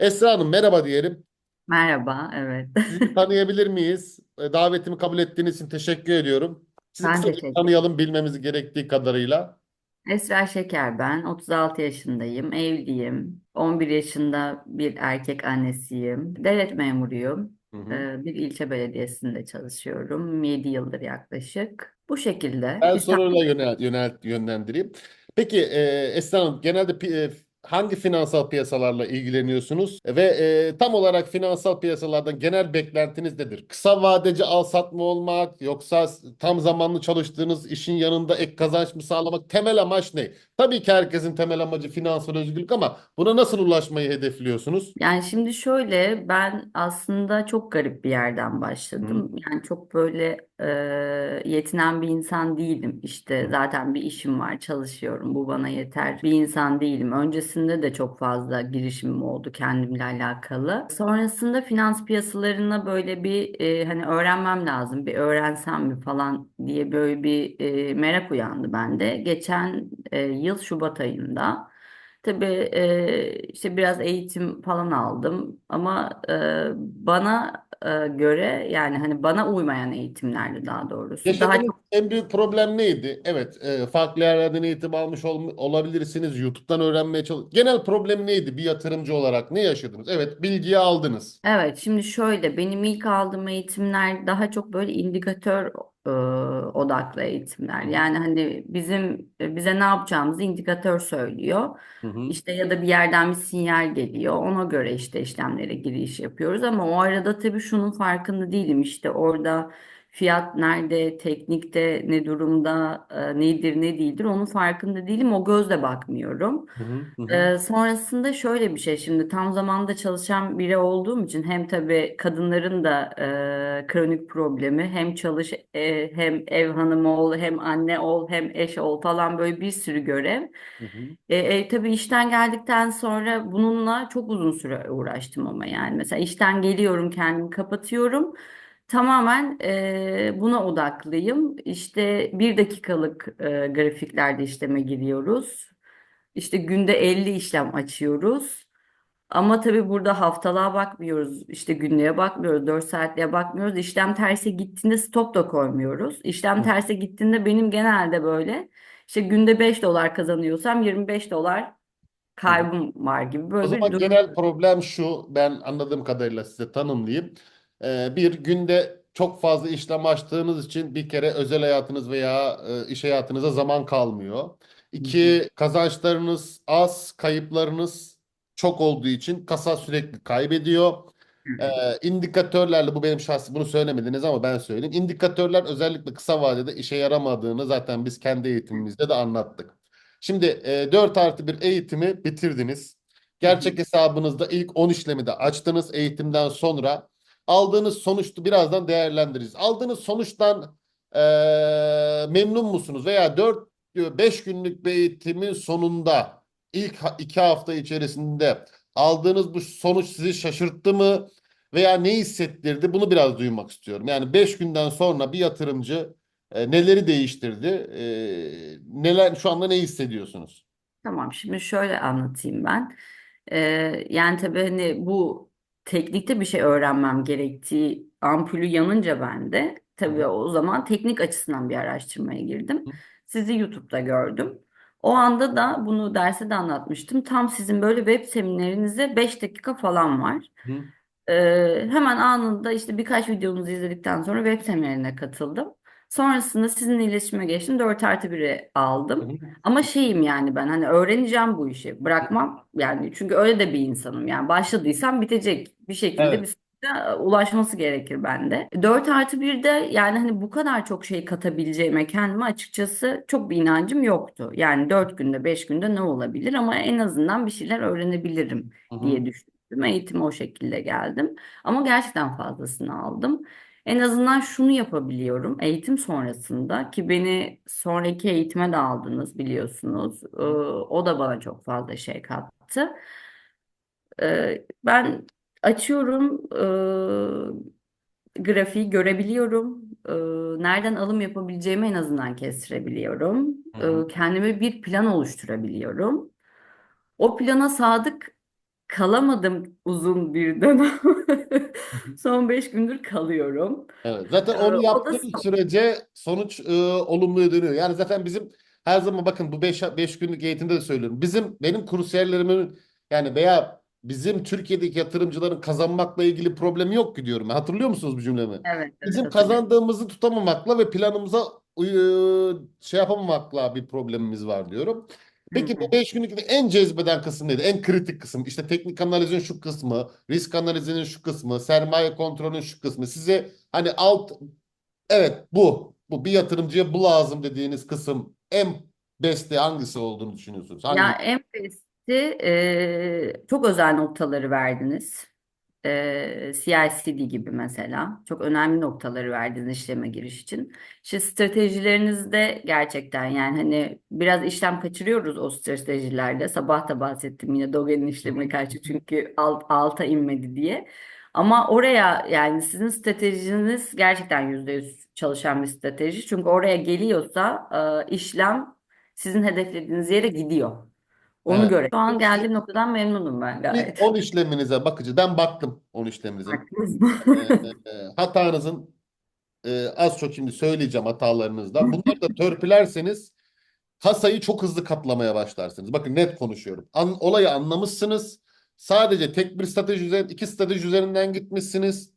Esra Hanım merhaba diyelim. Merhaba, evet. Sizi tanıyabilir miyiz? E, Davetimi kabul ettiğiniz için teşekkür ediyorum. Sizi Ben kısaca teşekkür tanıyalım bilmemiz gerektiği kadarıyla. Esra Şeker ben. 36 yaşındayım, evliyim. 11 yaşında bir erkek annesiyim. Devlet memuruyum. Hı hı. Ee, Bir ilçe belediyesinde çalışıyorum. 7 yıldır yaklaşık. Bu şekilde Ben İstanbul. soruyla yönel, yönel, yönlendireyim. Peki e, Esra Hanım genelde pi- e, hangi finansal piyasalarla ilgileniyorsunuz ve e, tam olarak finansal piyasalardan genel beklentiniz nedir? Kısa vadeci al sat mı olmak yoksa tam zamanlı çalıştığınız işin yanında ek kazanç mı sağlamak? Temel amaç ne? Tabii ki herkesin temel amacı finansal özgürlük ama buna nasıl ulaşmayı hedefliyorsunuz? Yani şimdi şöyle ben aslında çok garip bir yerden Hı başladım. Yani çok böyle e, yetinen bir insan değilim. İşte zaten bir işim var, çalışıyorum. Bu bana yeter. Bir insan değilim. Öncesinde de çok fazla girişimim oldu kendimle alakalı. Sonrasında finans piyasalarına böyle bir e, hani öğrenmem lazım. Bir öğrensem mi falan diye böyle bir e, merak uyandı bende. Geçen e, yıl Şubat ayında. Tabii e, işte biraz eğitim falan aldım ama e, bana e, göre yani hani bana uymayan eğitimlerdi daha doğrusu. Daha Yaşadığınız çok en büyük problem neydi? Evet, e, farklı yerlerden eğitim almış ol- olabilirsiniz. YouTube'dan öğrenmeye çalış. Genel problem neydi bir yatırımcı olarak? Ne yaşadınız? Evet, bilgiyi aldınız. Evet, şimdi şöyle benim ilk aldığım eğitimler daha çok böyle indikatör e, odaklı eğitimler. Yani hani bizim e, bize ne yapacağımızı indikatör söylüyor. Hı hı. İşte ya da bir yerden bir sinyal geliyor. Ona göre işte işlemlere giriş yapıyoruz ama o arada tabii şunun farkında değilim. İşte orada fiyat nerede, teknikte ne durumda, e, nedir ne değildir onun farkında değilim. O gözle bakmıyorum. Hı hı. Hı. Ee, sonrasında şöyle bir şey şimdi tam zamanda çalışan biri olduğum için hem tabii kadınların da e, kronik problemi hem çalış e, hem ev hanımı ol hem anne ol hem eş ol falan böyle bir sürü görev. Hı hı. E, e, tabii işten geldikten sonra bununla çok uzun süre uğraştım ama yani mesela işten geliyorum kendimi kapatıyorum. Tamamen e, buna odaklıyım. İşte bir dakikalık e, grafiklerde işleme giriyoruz. İşte günde 50 işlem açıyoruz. Ama tabii burada haftalığa bakmıyoruz. işte günlüğe bakmıyoruz. 4 saatliğe bakmıyoruz. İşlem terse gittiğinde stop da koymuyoruz. İşlem Hı. terse gittiğinde benim genelde böyle işte günde 5 dolar kazanıyorsam 25 dolar hı. kaybım var gibi O böyle bir zaman durum. genel problem şu, ben anladığım kadarıyla size tanımlayayım. Ee, bir günde çok fazla işlem açtığınız için bir kere özel hayatınız veya e, iş hayatınıza zaman kalmıyor. İki, kazançlarınız az, kayıplarınız çok olduğu için kasa sürekli kaybediyor. Ee, indikatörlerle bu benim şahsi bunu söylemediniz ama ben söyleyeyim. İndikatörler özellikle kısa vadede işe yaramadığını zaten biz kendi eğitimimizde de anlattık. Şimdi e, 4 artı bir eğitimi bitirdiniz. Gerçek hesabınızda ilk 10 işlemi de açtınız eğitimden sonra. Aldığınız sonuçtu birazdan değerlendiririz. Aldığınız sonuçtan e, memnun musunuz? Veya 4-5 günlük bir eğitimin sonunda ilk 2 hafta içerisinde aldığınız bu sonuç sizi şaşırttı mı? Veya ne hissettirdi? Bunu biraz duymak istiyorum. Yani 5 günden sonra bir yatırımcı e, neleri değiştirdi? E, neler şu anda ne hissediyorsunuz? Tamam şimdi şöyle anlatayım ben. Ee, yani tabii hani bu teknikte bir şey öğrenmem gerektiği ampulü yanınca ben de Hı tabii o zaman teknik açısından bir araştırmaya girdim. Sizi YouTube'da gördüm. O anda da bunu derste de anlatmıştım. Tam sizin böyle web seminerinize 5 dakika falan var. Hı Ee, hemen anında işte birkaç videonuzu izledikten sonra web seminerine katıldım. Sonrasında sizinle iletişime geçtim. 4 artı 1'i hı. aldım. hı. Ama şeyim yani ben hani öğreneceğim bu işi. Bırakmam yani çünkü öyle de bir insanım. Yani başladıysam bitecek. Bir şekilde bir Evet. sonuca ulaşması gerekir bende. 4 artı 1'de yani hani bu kadar çok şey katabileceğime kendime açıkçası çok bir inancım yoktu. Yani 4 günde 5 günde ne olabilir ama en azından bir şeyler öğrenebilirim Hı hı. diye düşündüm. Eğitime o şekilde geldim. Ama gerçekten fazlasını aldım. En azından şunu yapabiliyorum eğitim sonrasında ki beni sonraki eğitime de aldınız biliyorsunuz. Ee, o da bana çok fazla şey kattı. Ee, ben açıyorum e, grafiği görebiliyorum. Ee, nereden alım yapabileceğimi en azından kestirebiliyorum. Hı hı. Ee, kendime bir plan oluşturabiliyorum. O plana sadık kalamadım uzun bir dönem. Son beş gündür kalıyorum. Evet. Zaten Ee, onu o da yaptığın sürece sonuç e, olumluya dönüyor. Yani zaten bizim her zaman bakın bu 5 5 günlük eğitimde de söylüyorum. Bizim benim kursiyerlerimin yani veya bizim Türkiye'deki yatırımcıların kazanmakla ilgili problemi yok ki diyorum. Hatırlıyor musunuz bu cümlemi? Evet, evet Bizim hatırlıyorum. kazandığımızı tutamamakla ve planımıza uy- şey yapamamakla bir problemimiz var diyorum. Peki bu hı. 5 günlük en cezbeden kısım neydi? En kritik kısım. İşte teknik analizin şu kısmı, risk analizinin şu kısmı, sermaye kontrolünün şu kısmı. Size hani alt evet bu bu bir yatırımcıya bu lazım dediğiniz kısım en besti hangisi olduğunu düşünüyorsunuz? Hangi? Ya en basiti e, çok özel noktaları verdiniz. CICD gibi mesela. Çok önemli noktaları verdiniz işleme giriş için. İşte stratejilerinizde gerçekten yani hani biraz işlem kaçırıyoruz o stratejilerde. Sabah da bahsettim yine Doge'nin işlemine karşı çünkü alt, alta inmedi diye. Ama oraya yani sizin stratejiniz gerçekten %100 çalışan bir strateji. Çünkü oraya geliyorsa işlem sizin hedeflediğiniz yere gidiyor. Onu Evet. göre. Şu an geldiğim noktadan memnunum ben ilk gayet. 10 işleminize bakıcı. Ben baktım 10 işleminize. Haklısın. Ee, e, hatanızın e, az çok şimdi söyleyeceğim hatalarınızdan. Bunları da törpülerseniz kasayı çok hızlı katlamaya başlarsınız. Bakın net konuşuyorum. An, olayı anlamışsınız. Sadece tek bir strateji üzerinden, iki strateji üzerinden gitmişsiniz.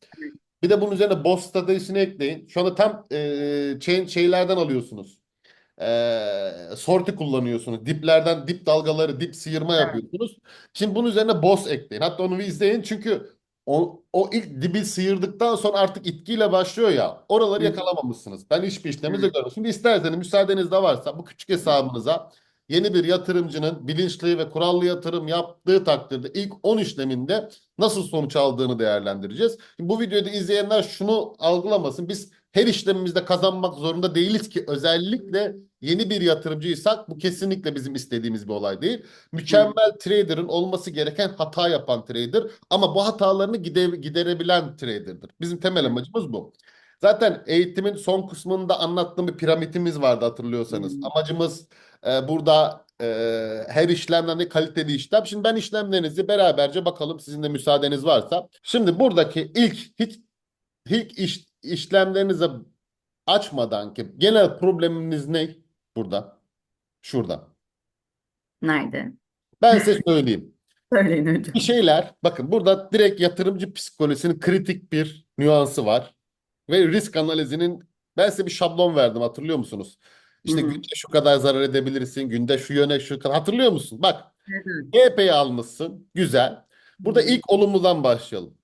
Bir de bunun üzerine boss stratejisini ekleyin. Şu anda tam e, şeylerden alıyorsunuz. E, sorti kullanıyorsunuz. Diplerden dip dalgaları, dip sıyırma Evet. yapıyorsunuz. Şimdi bunun üzerine boss ekleyin. Hatta onu bir izleyin çünkü o, o ilk dibi sıyırdıktan sonra artık itkiyle başlıyor ya. Oraları yakalamamışsınız. Ben hiçbir işleminizi Evet. görmedim. Şimdi isterseniz müsaadeniz de varsa bu küçük hesabınıza yeni bir yatırımcının bilinçli ve kurallı yatırım yaptığı takdirde ilk 10 işleminde nasıl sonuç aldığını değerlendireceğiz. Şimdi bu videoyu da izleyenler şunu algılamasın. Biz her işlemimizde kazanmak zorunda değiliz ki özellikle yeni bir yatırımcıysak bu kesinlikle bizim istediğimiz bir olay değil. Mükemmel trader'ın olması gereken hata yapan trader ama bu hatalarını gide- giderebilen trader'dır. Bizim temel amacımız bu. Zaten eğitimin son kısmında anlattığım bir piramidimiz vardı hatırlıyorsanız. Hmm. Amacımız e, burada e, her işlemden de kaliteli işlem. Şimdi ben işlemlerinizi beraberce bakalım sizin de müsaadeniz varsa. Şimdi buradaki ilk hiç ilk iş, işlemlerinizi açmadan ki genel probleminiz ne? Burada. Şurada. Nerede? Ben size söyleyeyim. Söyleyin hocam. Bir şeyler bakın burada direkt yatırımcı psikolojisinin kritik bir nüansı var. Ve risk analizinin ben size bir şablon verdim hatırlıyor musunuz? İşte Hı hı. günde şu kadar zarar edebilirsin. Günde şu yöne şu kadar. Hatırlıyor musun? Bak. GP'yi almışsın. Güzel. Burada ilk olumludan başlayalım.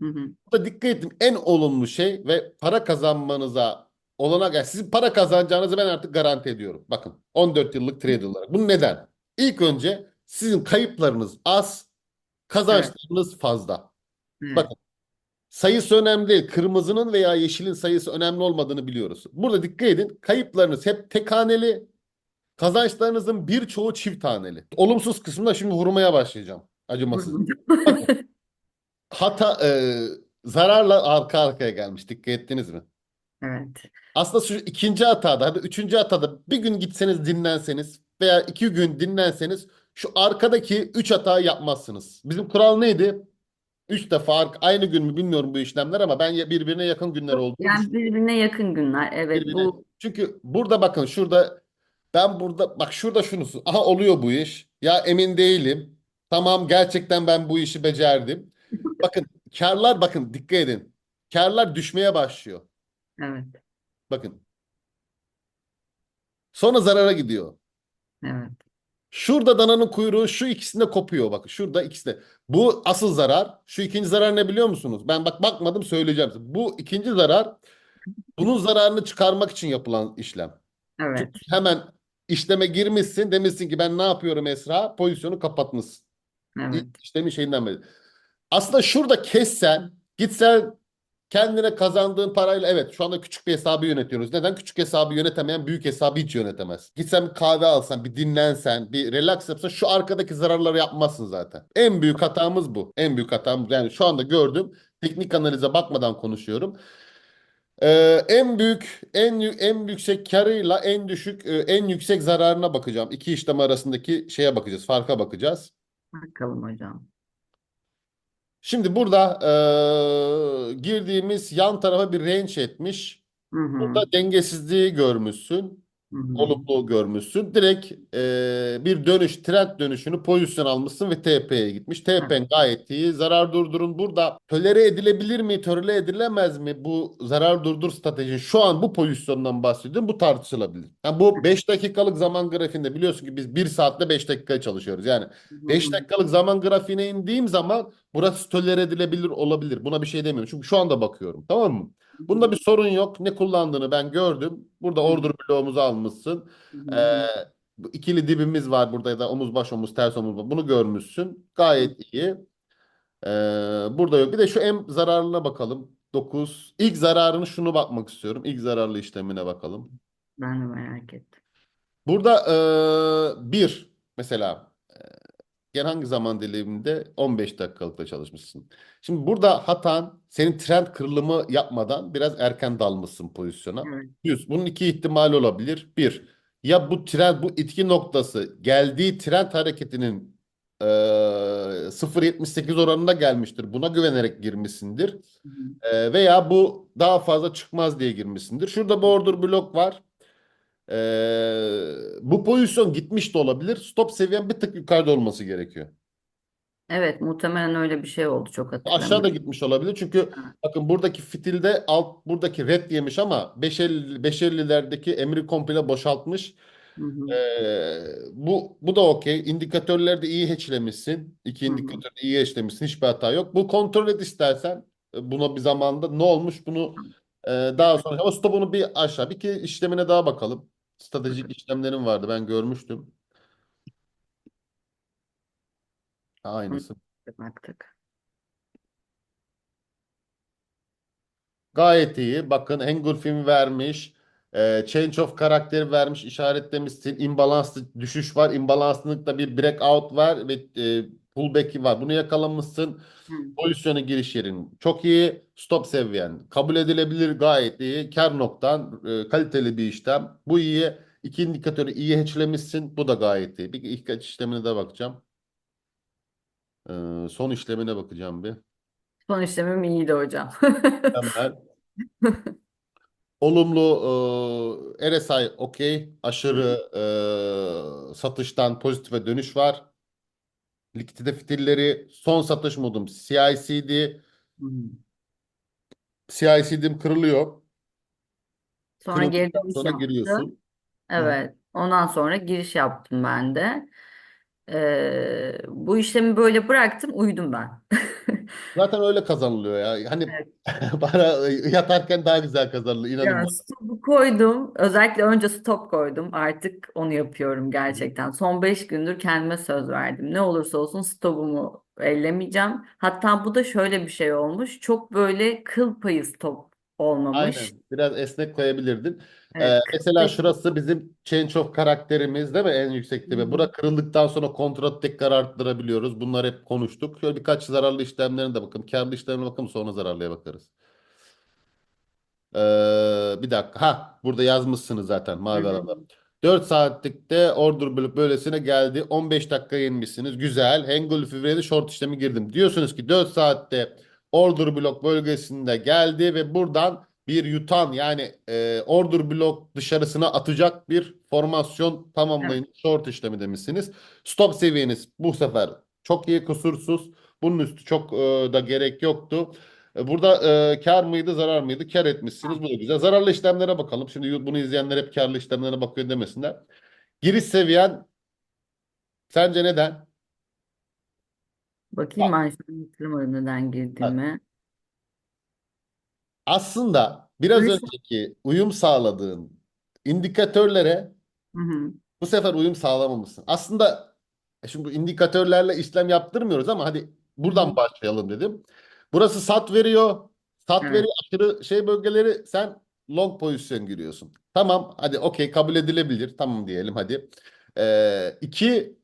Hı hı. Burada dikkat edin en olumlu şey ve para kazanmanıza olanak yani sizin para kazanacağınızı ben artık garanti ediyorum. Bakın 14 yıllık trader olarak. Bu neden? İlk önce sizin kayıplarınız az, kazançlarınız fazla. Evet. Bakın sayısı önemli değil. Kırmızının veya yeşilin sayısı önemli olmadığını biliyoruz. Burada dikkat edin. Kayıplarınız hep tek haneli, kazançlarınızın birçoğu çift haneli. Olumsuz kısmında şimdi vurmaya başlayacağım. Acımasız. Bakın. hata e, zararla arka arkaya gelmiş. Dikkat ettiniz mi? Evet. Aslında şu ikinci hatada, hadi üçüncü hatada bir gün gitseniz dinlenseniz veya iki gün dinlenseniz şu arkadaki üç hatayı yapmazsınız. Bizim kural neydi? Üç defa aynı gün mü bilmiyorum bu işlemler ama ben birbirine yakın günler olduğunu yani birbirine yakın günler. Evet Birbirine. bu Çünkü burada bakın şurada ben burada bak şurada şunusu. Aha oluyor bu iş. Ya emin değilim. Tamam gerçekten ben bu işi becerdim. Bakın karlar bakın dikkat edin. Karlar düşmeye başlıyor. evet. Bakın. Sonra zarara gidiyor. Evet. Şurada dananın kuyruğu şu ikisinde kopuyor. Bakın şurada ikisi de. Bu asıl zarar. Şu ikinci zarar ne biliyor musunuz? Ben bak bakmadım söyleyeceğim size. Bu ikinci zarar bunun zararını çıkarmak için yapılan işlem. Evet. Çünkü hemen işleme girmişsin demişsin ki ben ne yapıyorum Esra? Pozisyonu kapatmışsın. Evet. İlk işlemin şeyinden beri. Aslında şurada kessen gitsen kendine kazandığın parayla evet şu anda küçük bir hesabı yönetiyoruz. Neden? Küçük hesabı yönetemeyen büyük hesabı hiç yönetemez. Gitsen kahve alsan, bir dinlensen, bir relax yapsan şu arkadaki zararları yapmazsın zaten. En büyük hatamız bu. En büyük hatamız yani şu anda gördüm. Teknik analize bakmadan konuşuyorum. Ee, en büyük en en yüksek karıyla en düşük e, en yüksek zararına bakacağım. İki işlem arasındaki şeye bakacağız, farka bakacağız. Bakalım hocam. Şimdi burada eee, girdiğimiz yan tarafa bir range etmiş. Hı hı. Burada dengesizliği görmüşsün. Hı hı. Olumlu görmüşsün. Direkt eee, bir dönüş, trend dönüşünü pozisyon almışsın ve TP'ye gitmiş. TP'n gayet iyi. Zarar durdurun. Burada tolere edilebilir mi, tolere edilemez mi bu zarar durdur stratejin? Şu an bu pozisyondan bahsediyorum. Bu tartışılabilir. Yani bu 5 dakikalık zaman grafiğinde biliyorsun ki biz 1 saatte 5 dakika çalışıyoruz. Yani Hı 5 hı. dakikalık zaman grafiğine indiğim zaman burası tolere edilebilir olabilir. Buna bir şey demiyorum. Çünkü şu anda bakıyorum. Tamam mı? Bunda bir sorun yok. Ne kullandığını ben gördüm. Burada order bloğumuzu almışsın. Ee, bu ikili dibimiz var burada ya da omuz baş omuz ters omuz baş. Bunu görmüşsün. Gayet iyi. Ee, burada yok. Bir de şu en zararlına bakalım. 9. İlk zararını şunu bakmak istiyorum. İlk zararlı işlemine bakalım. Ben de merak ettim. Burada e, bir mesela e, gene hangi zaman diliminde 15 dakikalıkta çalışmışsın. Şimdi burada hatan senin trend kırılımı yapmadan biraz erken dalmışsın pozisyona. Evet. 100. Bunun iki ihtimali olabilir. Bir, ya bu trend bu itki noktası geldiği trend hareketinin e, 0.78 oranında gelmiştir. Buna güvenerek girmişsindir. Hı hı. E, veya bu daha fazla çıkmaz diye girmişsindir. Şurada bir order blok var. Ee, bu pozisyon gitmiş de olabilir. Stop seviyen bir tık yukarıda olması gerekiyor. Evet, muhtemelen öyle bir şey oldu. Çok Aşağıda hatırlamıyorum. gitmiş olabilir. Çünkü Evet. bakın buradaki fitilde alt buradaki red yemiş ama 550 550'lerdeki emri komple boşaltmış. Hı hı. Ee, bu bu da okey. İndikatörleri de iyi hatchlemişsin. İki Hı hı. indikatörü de iyi hatchlemişsin. Hiçbir hata yok. Bu kontrol et istersen. e, Buna bir zamanda ne olmuş bunu e, daha sonra ama stopunu bir aşağı. Bir iki işlemine daha bakalım. Stratejik işlemlerim vardı. Ben görmüştüm. Aynısı. Baktık. Gayet iyi. Bakın engulfing vermiş. E, change of karakteri vermiş. işaretlemişsin. Imbalanslı düşüş var. Imbalanslıkta bir breakout var ve e, pullback'i var. Bunu yakalamışsın. Hı. Pozisyona giriş yerin çok iyi. Stop seviyen kabul edilebilir. Gayet iyi. Kar noktan e, kaliteli bir işlem. Bu iyi. İki indikatörü iyi hatchlemişsin. Bu da gayet iyi. Bir ilk işlemine de bakacağım. E, son işlemine bakacağım bir. Son işlemim iyiydi hocam. Mükemmel. Olumlu e, RSI okey. Aşırı e, satıştan pozitife dönüş var. Likidite fitilleri son satış modum CICD. CICD'm kırılıyor. Sonra geri Kırıldıktan dönüş sonra giriyorsun. Evet. Ondan sonra giriş yaptım ben de. Ee, bu işlemi böyle bıraktım, uyudum ben. Zaten öyle kazanılıyor ya. Hani Evet. para yatarken daha güzel kazanılıyor. İnanın Yani bana. stopu koydum. Özellikle önce stop koydum. Artık onu yapıyorum gerçekten. Son 5 gündür kendime söz verdim. Ne olursa olsun stopumu ellemeyeceğim. Hatta bu da şöyle bir şey olmuş. Çok böyle kıl payı stop olmamış. Aynen. Biraz esnek koyabilirdin. Ee, Evet, mesela payı. şurası bizim change of karakterimiz değil mi? En yüksek Hı tepe. hı. Bura kırıldıktan sonra kontratı tekrar arttırabiliyoruz. Bunlar hep konuştuk. Şöyle birkaç zararlı işlemlerine de bakın. Kârlı işlemlerine bakalım sonra zararlıya bakarız. Ee, bir dakika. Ha, burada yazmışsınız zaten Hı mavi hı. alanda. 4 saatlikte order bölüp böylesine geldi. 15 dakika yenmişsiniz. Güzel. Hengulfivre'de short işlemi girdim. Diyorsunuz ki 4 saatte order blok bölgesinde geldi ve buradan bir yutan yani e, order blok dışarısına atacak bir formasyon Evet. tamamlayın. Short işlemi demişsiniz. Stop seviyeniz bu sefer çok iyi kusursuz. Bunun üstü çok e, da gerek yoktu. E, Burada e, kar mıydı, zarar mıydı? Kar etmişsiniz. Bu da güzel. Zararlı işlemlere bakalım. Şimdi bunu izleyenler hep karlı işlemlere bakıyor demesinler. Giriş seviyen sence neden? Bakayım A- ben şu an hatırlamadım neden bak, girdiğimi. Aslında biraz Giriş... önceki uyum sağladığın indikatörlere Hı hı. bu sefer uyum sağlamamışsın. Aslında e, şimdi bu indikatörlerle işlem yaptırmıyoruz ama hadi buradan hı. başlayalım dedim. Burası sat veriyor. Sat Evet. veriyor aşırı şey bölgeleri sen long pozisyon giriyorsun. Tamam hadi okey kabul edilebilir. Tamam diyelim hadi. Ee, iki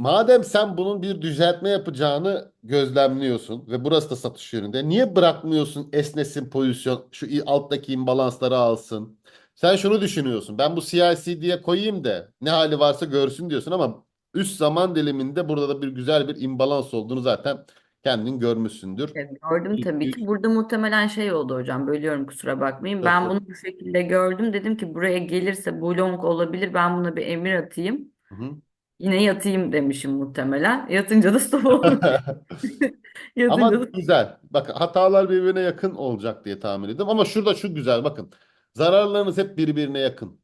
madem sen bunun bir düzeltme yapacağını gözlemliyorsun ve burası da satış yönünde niye bırakmıyorsun esnesin pozisyon şu alttaki imbalansları alsın. Sen şunu düşünüyorsun. Ben bu CICD'ye koyayım da ne hali varsa görsün diyorsun ama Üst zaman diliminde burada da bir güzel bir imbalans olduğunu zaten kendin görmüşsündür. Evet, gördüm tabii ki. Burada muhtemelen şey oldu hocam. Bölüyorum kusura bakmayın. Ben bunu bu şekilde gördüm. Dedim ki buraya gelirse bu long olabilir. Ben buna bir emir atayım. Hı hı. Yine yatayım demişim muhtemelen. Yatınca da stop olmuş. Yatınca Ama da güzel. Bakın hatalar birbirine yakın olacak diye tahmin ediyorum. Ama şurada şu güzel bakın. Zararlarınız hep birbirine yakın.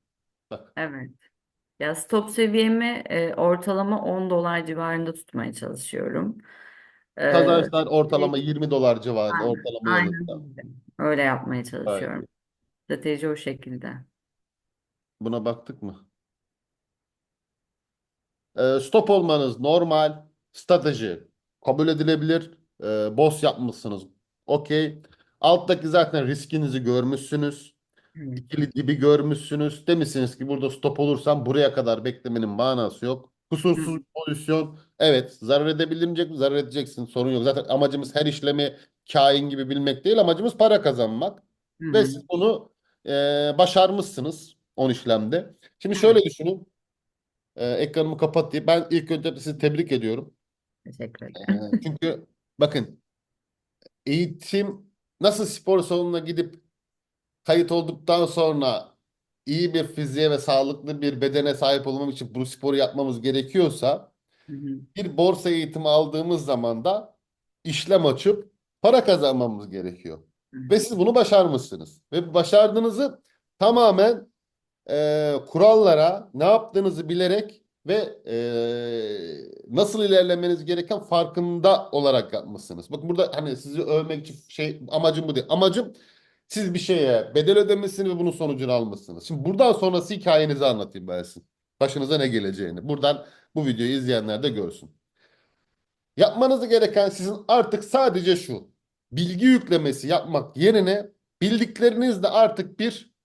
Bak. evet. Ya stop seviyemi e, ortalama 10 dolar civarında tutmaya çalışıyorum. Ee, Kazançlar ortalama 20 dolar civarında aynen, ortalama aynen yanında. öyle. Öyle yapmaya Gayet çalışıyorum. iyi. Strateji o şekilde. Buna baktık mı? Ee, stop olmanız normal. Strateji kabul edilebilir. Ee, boss yapmışsınız. Okey. Alttaki zaten riskinizi görmüşsünüz. İkili dibi görmüşsünüz. Demişsiniz ki burada stop olursam buraya kadar beklemenin manası yok. Kusursuz bir pozisyon. Evet, zarar edebilecek mi? Zarar edeceksin. Sorun yok. Zaten amacımız her işlemi kain gibi bilmek değil. Amacımız para kazanmak. hı. Ve hı. siz bunu e, başarmışsınız 10 işlemde. Şimdi şöyle düşünün. E, ekranımı kapatayım. Ben ilk önce sizi tebrik ediyorum. Teşekkür E, ederim. çünkü bakın eğitim nasıl spor salonuna gidip kayıt olduktan sonra iyi bir fiziğe ve sağlıklı bir bedene sahip olmam için bu sporu yapmamız gerekiyorsa Hı hı. bir borsa eğitimi aldığımız zaman da işlem açıp para kazanmamız gerekiyor. Hı Ve siz bunu başarmışsınız. Ve başardığınızı tamamen e, kurallara ne yaptığınızı bilerek ve e, nasıl ilerlemeniz gereken farkında olarak yapmışsınız. Bakın burada hani sizi övmek için şey amacım bu değil. Amacım siz bir şeye bedel ödemişsiniz ve bunun sonucunu almışsınız. Şimdi buradan sonrası hikayenizi anlatayım ben size. Başınıza ne geleceğini. Buradan bu videoyu izleyenler de görsün. Yapmanız gereken sizin artık sadece şu. Bilgi yüklemesi yapmak yerine bildiklerinizle artık bir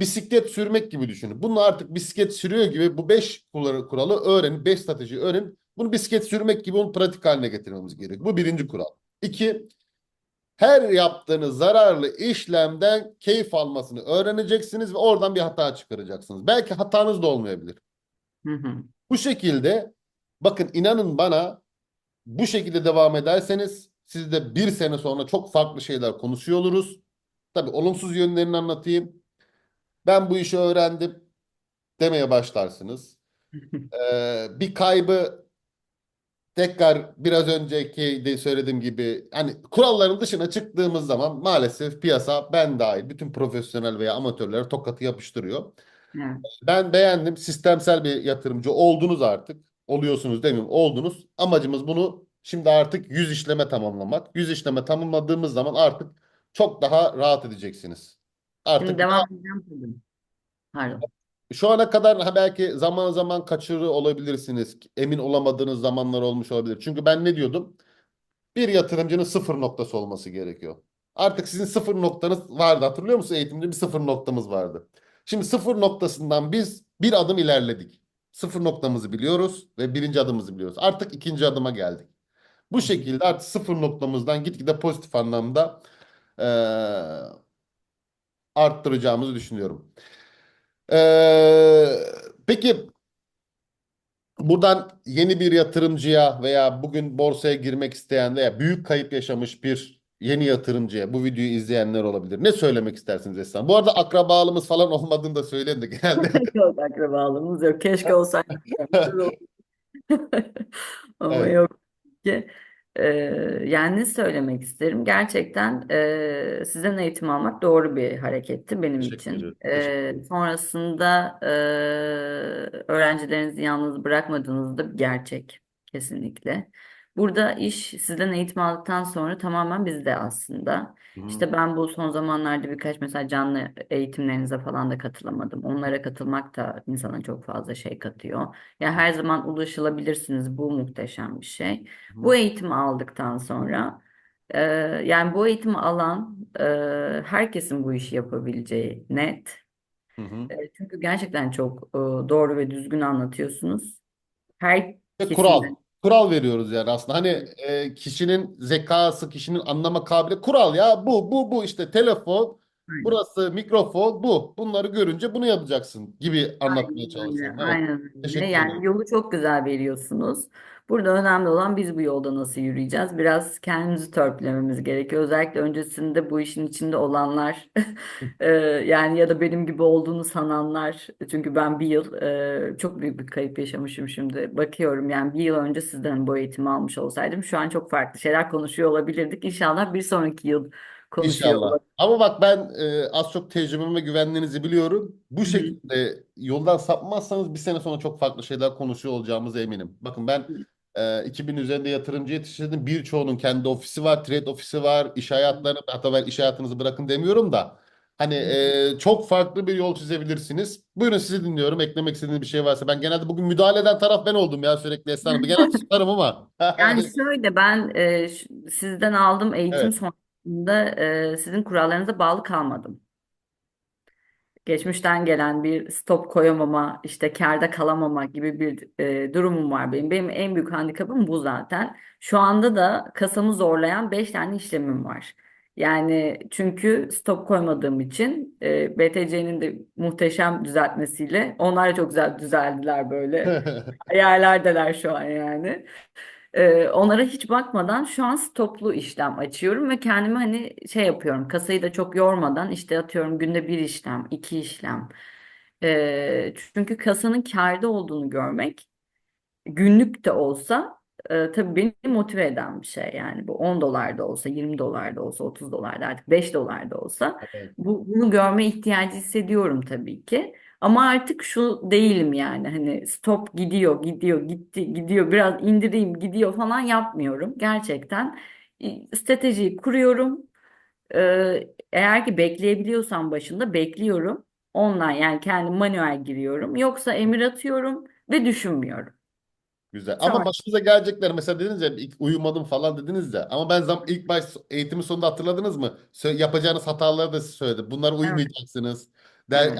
bisiklet sürmek gibi düşünün. Bunu artık bisiklet sürüyor gibi bu 5 kuralı öğrenin, 5 strateji öğrenin. Bunu bisiklet sürmek gibi onu pratik haline getirmemiz gerekiyor. Bu birinci kural. İki, her yaptığınız zararlı işlemden keyif almasını öğreneceksiniz ve oradan bir hata çıkaracaksınız. Belki hatanız da olmayabilir. Hı hı. Bu şekilde bakın inanın bana bu şekilde devam ederseniz siz de bir sene sonra çok farklı şeyler konuşuyor oluruz. Tabii olumsuz yönlerini anlatayım. Ben bu işi öğrendim demeye başlarsınız. Ee, bir kaybı tekrar biraz önceki de söylediğim gibi hani kuralların dışına çıktığımız zaman maalesef piyasa ben dahil bütün profesyonel veya amatörlere tokatı yapıştırıyor. Evet. Ben beğendim. Sistemsel bir yatırımcı oldunuz artık. Oluyorsunuz demiyorum. Oldunuz. Amacımız bunu şimdi artık 100 işleme tamamlamak. 100 işleme tamamladığımız zaman artık çok daha rahat edeceksiniz. Artık Şimdi devam edeceğim. Pardon. Şu ana kadar ha belki zaman zaman kaçırıyor olabilirsiniz. Emin olamadığınız zamanlar olmuş olabilir. Çünkü ben ne diyordum? Bir yatırımcının sıfır noktası olması gerekiyor. Artık sizin sıfır noktanız vardı. Hatırlıyor musun? Eğitimde bir sıfır noktamız vardı. Şimdi sıfır noktasından biz bir adım ilerledik. Sıfır noktamızı biliyoruz ve birinci adımımızı biliyoruz. Artık ikinci adıma geldik. Bu şekilde artık sıfır noktamızdan gitgide pozitif anlamda eee, arttıracağımızı düşünüyorum. Eee, peki buradan yeni bir yatırımcıya veya bugün borsaya girmek isteyen veya büyük kayıp yaşamış bir yeni yatırımcıya bu videoyu izleyenler olabilir. Ne söylemek istersiniz Esra? Bu arada akrabalığımız falan olmadığını da söyleyin de genelde. Yok akrabalığımız yok. Keşke olsaydı. Ama Evet. yok Ee, yani söylemek isterim? Gerçekten e, sizden eğitim almak doğru bir hareketti benim Teşekkür için. ederim. Teşekkür ederim. sonrasında e, öğrencilerinizi yalnız bırakmadığınız da bir gerçek kesinlikle. Burada iş sizden eğitim aldıktan sonra tamamen bizde aslında. İşte ben bu son zamanlarda birkaç mesela canlı eğitimlerinize falan da katılamadım. Onlara katılmak da insana çok fazla şey katıyor. Ya her zaman ulaşılabilirsiniz. Bu muhteşem bir şey. Hı Bu eğitimi aldıktan sonra e, yani bu eğitimi alan e, herkesin bu işi yapabileceği net. Hı hı. E, çünkü gerçekten çok e, doğru ve düzgün anlatıyorsunuz. Her Ve kural. Kural veriyoruz yani aslında. Hani e, kişinin zekası, kişinin anlama kabiliyeti. Kural ya bu, bu, bu işte telefon Aynen. Burası mikrofon, bu. Bunları görünce bunu yapacaksın gibi anlatmaya çalışıyorum. Evet. aynen öyle. Teşekkür Yani yolu çok güzel veriyorsunuz. Burada önemli olan biz bu yolda nasıl yürüyeceğiz? Biraz kendimizi törpülememiz gerekiyor. Özellikle öncesinde bu işin içinde olanlar, e, yani ya da benim gibi olduğunu sananlar. Çünkü ben bir yıl e, çok büyük bir kayıp yaşamışım şimdi. Bakıyorum yani bir yıl önce sizden bu eğitimi almış olsaydım şu an çok farklı şeyler konuşuyor olabilirdik. İnşallah bir sonraki yıl konuşuyor İnşallah. olabiliriz. Ama bak ben e, az çok tecrübeme güvendiğinizi biliyorum. Bu Hı şekilde yoldan sapmazsanız bir sene sonra çok farklı şeyler konuşuyor olacağımıza eminim. Bakın ben e, 2000 üzerinde yatırımcı yetiştirdim. Birçoğunun kendi ofisi var, trade ofisi var, iş hayatları. Hatta ben iş hayatınızı bırakın demiyorum da. Hani e, çok farklı bir yol çizebilirsiniz. Buyurun sizi dinliyorum. Eklemek istediğiniz bir şey varsa. Ben genelde bugün müdahale eden taraf ben oldum ya sürekli Esra Hanım. Genelde susarım ama. Yani şöyle ben e, ş- sizden aldığım eğitim Evet. Sonrasında e, sizin kurallarınıza bağlı kalmadım. Geçmişten gelen bir stop koyamama, işte kârda kalamama gibi bir e, durumum var benim. Benim en büyük handikapım bu zaten. Şu anda da kasamı zorlayan 5 tane işlemim var. Yani çünkü stop koymadığım için e, BTC'nin de muhteşem düzeltmesiyle onlar da çok güzel düzeldiler böyle. Hayallerdeler şu an yani. Ee, onlara hiç bakmadan şu an stoplu işlem açıyorum ve kendimi hani şey yapıyorum kasayı da çok yormadan işte atıyorum günde bir işlem, iki işlem. Ee, çünkü kasanın kârda olduğunu görmek günlük de olsa e, tabii beni motive eden bir şey yani bu 10 dolar da olsa 20 dolar da olsa 30 dolar da artık 5 dolar da olsa Evet. bu, bunu görme ihtiyacı hissediyorum tabii ki ama artık şu değilim yani hani stop gidiyor gidiyor gitti gidiyor biraz indireyim gidiyor falan yapmıyorum gerçekten stratejiyi kuruyorum Ee, eğer ki bekleyebiliyorsam başında bekliyorum online yani kendim manuel giriyorum yoksa emir atıyorum ve düşünmüyorum. Güzel. Ama Sonra başınıza gelecekler mesela dediniz ya ilk uyumadım falan dediniz de ama ben zam ilk baş eğitimin sonunda hatırladınız mı? Sö- yapacağınız hataları da size söyledim. Bunlara evet, uymayacaksınız. Der, evet.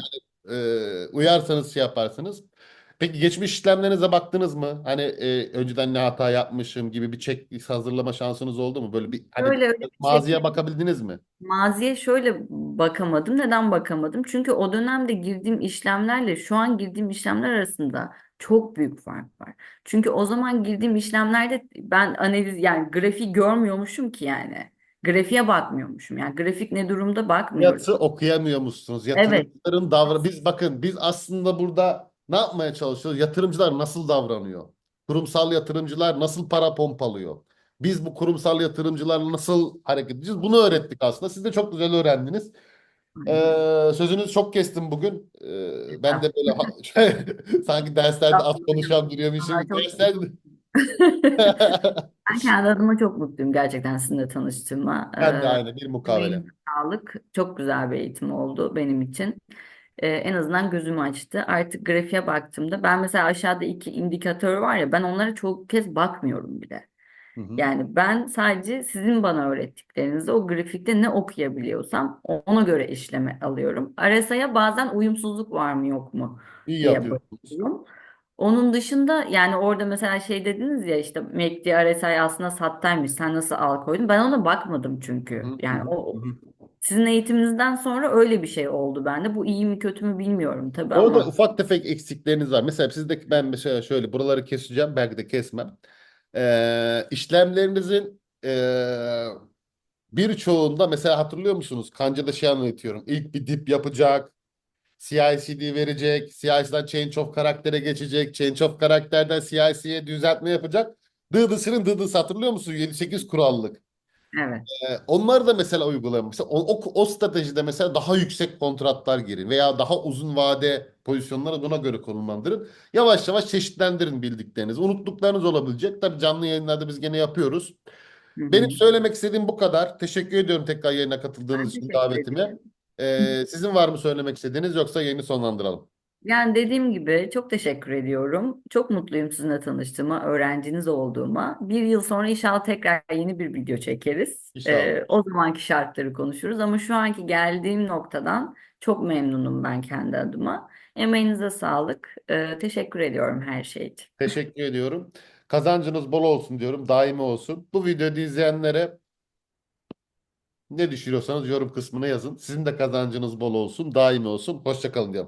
E, uyarsanız şey yaparsınız. Peki geçmiş işlemlerinize baktınız mı? Hani e, önceden ne hata yapmışım gibi bir checklist hazırlama şansınız oldu mu? Böyle bir hani Öyle öyle bir maziye çekmiş. bakabildiniz mi? Maziye şöyle bakamadım. Neden bakamadım? Çünkü o dönemde girdiğim işlemlerle şu an girdiğim işlemler arasında çok büyük fark var. Çünkü o zaman girdiğim işlemlerde ben analiz yani grafiği görmüyormuşum ki yani. Grafiğe bakmıyormuşum. Yani grafik ne durumda bakmıyorum. Fiyatı okuyamıyor musunuz? Evet. Yatırımcıların davra biz bakın biz aslında burada ne yapmaya çalışıyoruz? Yatırımcılar nasıl davranıyor? Kurumsal yatırımcılar nasıl para pompalıyor? Biz bu kurumsal yatırımcılarla nasıl hareket edeceğiz? Bunu öğrettik aslında. Siz de çok güzel öğrendiniz. Ee, sözünüzü çok kestim bugün. Ee, ben de böyle sanki derslerde az konuşan duruyormuşum. Derslerde Ben kendi adıma çok mutluyum gerçekten sizinle tanıştığıma. ben de Ee, aynı bir mukavele. sağlık. Çok güzel bir eğitim oldu benim için. Ee, en azından gözümü açtı. Artık grafiğe baktığımda ben mesela aşağıda iki indikatör var ya ben onlara çok kez bakmıyorum bile. Hı hı. Yani ben sadece sizin bana öğrettiklerinizi o grafikte ne okuyabiliyorsam ona göre işleme alıyorum. RSI'ye bazen uyumsuzluk var mı yok mu İyi diye yapıyorsunuz. bakıyorum. Onun dışında yani orada mesela şey dediniz ya işte MACD RSI aslında sattaymış sen nasıl al koydun? Ben ona bakmadım Hı çünkü. Yani hı, o hı. sizin eğitiminizden sonra öyle bir şey oldu bende. Bu iyi mi kötü mü bilmiyorum tabii Orada ama ufak tefek eksikleriniz var. Mesela sizde ben mesela şöyle buraları keseceğim belki de kesmem. Ee, işlemlerinizin ee, birçoğunda mesela hatırlıyor musunuz? Kanca'da şey anlatıyorum. İlk bir dip yapacak. CI/CD verecek. CI'den Change of Karakter'e geçecek. Change of Karakter'den CI/CD'ye düzeltme yapacak. Dıdısının dıdısı hatırlıyor musun? 7-8 kurallık. evet. Ee, onları da mesela uygulayın. Mesela o, o, o stratejide mesela daha yüksek kontratlar girin veya daha uzun vade pozisyonlara buna göre konumlandırın. Yavaş yavaş çeşitlendirin bildiklerinizi. Unuttuklarınız olabilecek. Tabii canlı yayınlarda biz gene yapıyoruz. Hı Benim söylemek istediğim bu kadar. Teşekkür ediyorum tekrar yayına katıldığınız Ben için davetime. ederim. Ee, sizin var mı söylemek istediğiniz yoksa yayını sonlandıralım. Yani dediğim gibi çok teşekkür ediyorum. Çok mutluyum sizinle tanıştığıma, öğrenciniz olduğuma. Bir yıl sonra inşallah tekrar yeni bir video çekeriz. İnşallah. Ee, o zamanki şartları konuşuruz. Ama şu anki geldiğim noktadan çok memnunum ben kendi adıma. Emeğinize sağlık. Ee, teşekkür ediyorum her şey için. Teşekkür ediyorum. Kazancınız bol olsun diyorum. Daimi olsun. Bu videoyu izleyenlere Ne düşünüyorsanız yorum kısmına yazın. Sizin de kazancınız bol olsun, daimi olsun. Hoşça kalın diyorum.